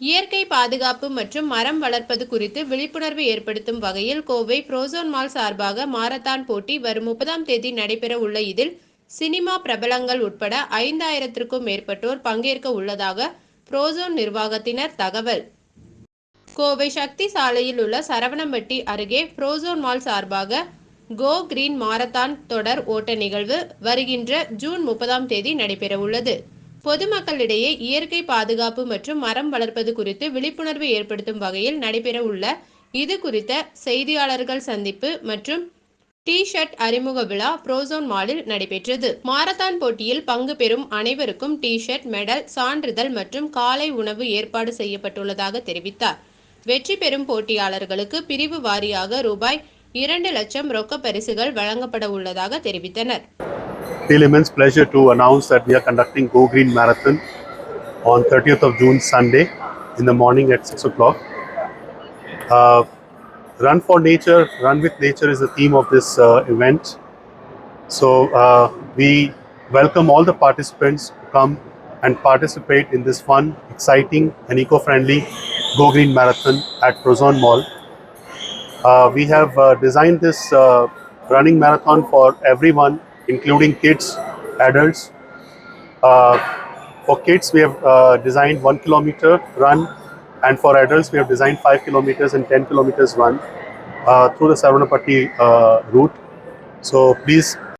இயற்கை பாதுகாப்பு மற்றும் மரம் வளர்ப்பது குறித்து விழிப்புணர்வு ஏற்படுத்தும் வகையில் கோவை புரோசோன் மால் சார்பாக மாரத்தான் போட்டி வரும் முப்பதாம் தேதி நடைபெற உள்ள இதில் சினிமா பிரபலங்கள் உட்பட ஐந்தாயிரத்திற்கும் மேற்பட்டோர் பங்கேற்க உள்ளதாக புரோசோன் நிர்வாகத்தினர் தகவல். கோவை சக்தி சாலையில் உள்ள சரவணம்பட்டி அருகே புரோசோன் மால் சார்பாக கோ கிரீன் மாரத்தான் தொடர் ஓட்ட நிகழ்வு வருகின்ற ஜூன் முப்பதாம் தேதி நடைபெற உள்ளது. பொதுமக்களிடையே இயற்கை பாதுகாப்பு மற்றும் மரம் வளர்ப்பது குறித்து விழிப்புணர்வு ஏற்படுத்தும் வகையில் நடைபெற உள்ள இது குறித்த செய்தியாளர்கள் சந்திப்பு மற்றும் டி ஷர்ட் அறிமுக விழா புரோசோன் மாலில் நடைபெற்றது. மாரத்தான் போட்டியில் பங்கு பெறும் அனைவருக்கும் டி ஷர்ட் மெடல் சான்றிதழ் மற்றும் காலை உணவு ஏற்பாடு செய்யப்பட்டுள்ளதாக தெரிவித்தார். வெற்றி பெறும் போட்டியாளர்களுக்கு பிரிவு வாரியாக ரூபாய் இரண்டு லட்சம் ரொக்க பரிசுகள் வழங்கப்பட உள்ளதாக தெரிவித்தனர். Feel immense pleasure to announce that we are conducting Go Green Marathon on 30th of June, Sunday, in the morning at 6 o'clock. Uh, run for Nature, Run with Nature is the theme of this uh, event. So uh, we welcome all the participants to come and participate in this fun, exciting, and eco-friendly Go Green Marathon at Prozon Mall. Uh, we have uh, designed this uh, running marathon for everyone, including kids, adults. Uh, for kids, we have uh, designed one kilometer run, and for adults, we have designed five kilometers and 10 kilometers run uh, through the Saranapatti uh, route. So please